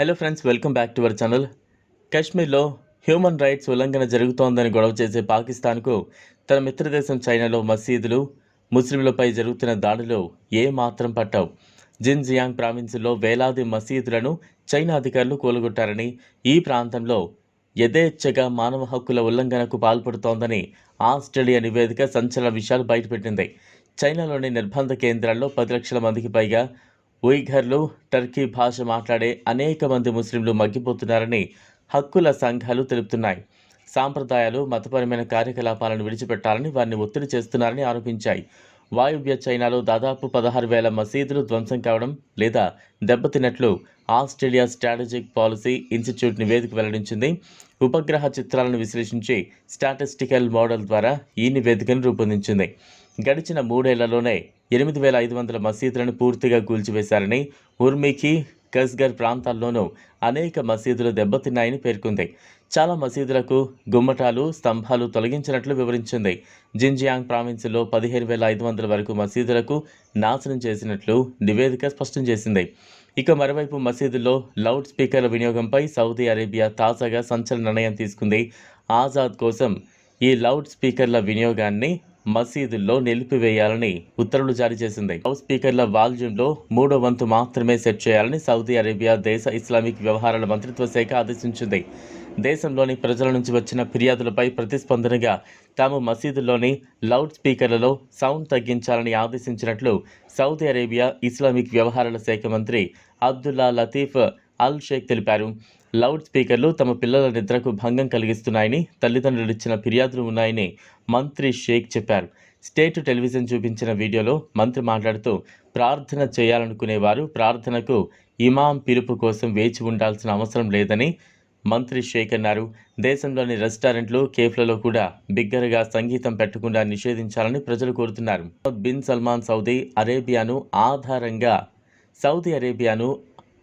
Hello friends welcome back to our channel కాశ్మీర్లో human rights ఉల్లంఘన జరుగుతోందని గొడవ చేసే పాకిస్తాన్కు తన మిత్రదేశం చైనాలో మసీదులు ముస్లింలపై జరుగుతున్న దాడులు ఏమాత్రం పట్టవు. జిన్జియాంగ్ ప్రావిన్స్లో వేలాది మసీదులను చైనా అధికారులు కూలగొట్టారని ఈ ప్రాంతంలో యథేచ్ఛగా మానవ హక్కుల ఉల్లంఘనకు పాల్పడుతోందని ఆస్ట్రేలియా నివేదిక సంచలన విషయాలు బయటపెట్టింది. చైనాలోని నిర్బంధ కేంద్రాల్లో పది లక్షల మందికి పైగా ఉయిఘర్లు టర్కీ భాష మాట్లాడే అనేక మంది ముస్లింలు మగ్గిపోతున్నారని హక్కుల సంఘాలు తెలుపుతున్నాయి. సాంప్రదాయాలు మతపరమైన కార్యకలాపాలను విడిచిపెట్టాలని వారిని ఒత్తిడి చేస్తున్నారని ఆరోపించాయి. వాయువ్య చైనాలో దాదాపు పదహారు వేల మసీదులు ధ్వంసం కావడం లేదా దెబ్బతిన్నట్లు ఆస్ట్రేలియా స్ట్రాటజిక్ పాలసీ ఇన్స్టిట్యూట్ నివేదిక వెల్లడించింది. ఉపగ్రహ చిత్రాలను విశ్లేషించి స్టాటిస్టికల్ మోడల్ ద్వారా ఈ నివేదికను రూపొందించింది. గడిచిన మూడేళ్ళలోనే ఎనిమిది వేల ఐదు వందల మసీదులను పూర్తిగా కూల్చివేశారని ఉర్మికి కస్గర్ ప్రాంతాల్లోనూ అనేక మసీదులు దెబ్బతిన్నాయని పేర్కొంది. చాలా మసీదులకు గుమ్మటాలు స్తంభాలు తొలగించినట్లు వివరించింది. జింజియాంగ్ ప్రావిన్స్లో పదిహేను వేల ఐదు వందల వరకు మసీదులకు నాశనం చేసినట్లు నివేదిక స్పష్టం చేసింది. ఇక మరోవైపు మసీదుల్లో లౌడ్ స్పీకర్ల వినియోగంపై సౌదీ అరేబియా తాజాగా సంచలన నిర్ణయం తీసుకుంది. ఆజాద్ కోసం ఈ లౌడ్ స్పీకర్ల వినియోగాన్ని మసీదుల్లో నిలిపివేయాలని ఉత్తర్వులు జారీ చేసింది. హౌస్ స్పీకర్ల వాల్యూమ్లో మూడో వంతు మాత్రమే సెట్ చేయాలని సౌదీ అరేబియా దేశ ఇస్లామిక్ వ్యవహారాల మంత్రిత్వ శాఖ ఆదేశించింది. దేశంలోని ప్రజల నుంచి వచ్చిన ఫిర్యాదులపై ప్రతిస్పందనగా తాము మసీదుల్లోని లౌడ్ స్పీకర్లలో సౌండ్ తగ్గించాలని ఆదేశించినట్లు సౌదీ అరేబియా ఇస్లామిక్ వ్యవహారాల శాఖ మంత్రి అబ్దుల్లా లతీఫ్ అల్ షేక్ తెలిపారు. లౌడ్ స్పీకర్లు తమ పిల్లల నిద్రకు భంగం కలిగిస్తున్నాయని తల్లిదండ్రులు ఇచ్చిన ఫిర్యాదులు ఉన్నాయని మంత్రి షేక్ చెప్పారు. స్టేట్ టెలివిజన్ చూపించిన వీడియోలో మంత్రి మాట్లాడుతూ ప్రార్థన చేయాలనుకునేవారు ప్రార్థనకు ఇమాం పిలుపు కోసం వేచి ఉండాల్సిన అవసరం లేదని మంత్రి షేక్ అన్నారు. దేశంలోని రెస్టారెంట్లు కేఫ్లలో కూడా బిగ్గరగా సంగీతం పెట్టకుండా నిషేధించాలని ప్రజలు కోరుతున్నారు. బిన్ సల్మాన్ సౌదీ అరేబియాను ఆధారంగా సౌదీ అరేబియాను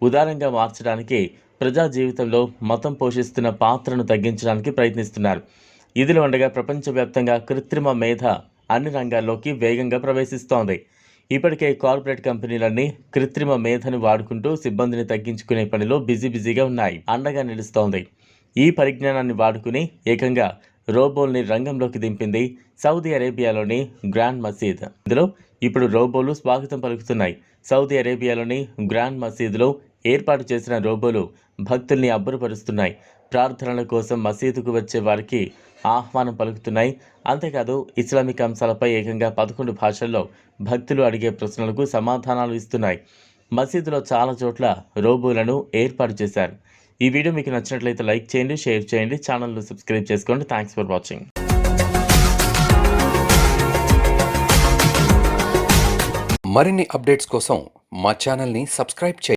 ఉదారంగా మార్చడానికి ప్రజా జీవితంలో మతం పోషిస్తున్న పాత్రను తగ్గించడానికి ప్రయత్నిస్తున్నారు. ఇదిలో ఉండగా ప్రపంచవ్యాప్తంగా కృత్రిమ మేధ అన్ని రంగాల్లోకి వేగంగా ప్రవేశిస్తోంది. ఇప్పటికే కార్పొరేట్ కంపెనీలన్నీ కృత్రిమ మేధను వాడుకుంటూ సిబ్బందిని తగ్గించుకునే పనిలో బిజీ బిజీగా ఉన్నాయి. అండగా నిలుస్తోంది. ఈ పరిజ్ఞానాన్ని వాడుకుని ఏకంగా రోబోల్ని రంగంలోకి దింపింది సౌదీ అరేబియాలోని గ్రాండ్ మసీద్. ఇందులో ఇప్పుడు రోబోలు స్వాగతం పలుకుతున్నాయి. సౌదీ అరేబియాలోని గ్రాండ్ మసీదులో ఏర్పాటు చేసిన రోబోలు భక్తుల్ని అబ్బురపరుస్తున్నాయి. ప్రార్థనల కోసం మసీదుకు వచ్చే వారికి ఆహ్వానం పలుకుతున్నాయి. అంతేకాదు ఇస్లామిక్ అంశాలపై ఏకంగా పదకొండు భాషల్లో భక్తులు అడిగే ప్రశ్నలకు సమాధానాలు ఇస్తున్నాయి. మసీదులో చాలా చోట్ల రోబోలను ఏర్పాటు చేశారు. ఈ వీడియో మీకు నచ్చినట్లయితే లైక్ చేయండి షేర్ చేయండి ఛానల్ను సబ్స్క్రైబ్ చేసుకోండి. థ్యాంక్స్ ఫర్ వాచింగ్ మరిన్ని అప్డేట్స్ కోసం మా ఛానల్ని సబ్స్క్రైబ్ చేయండి.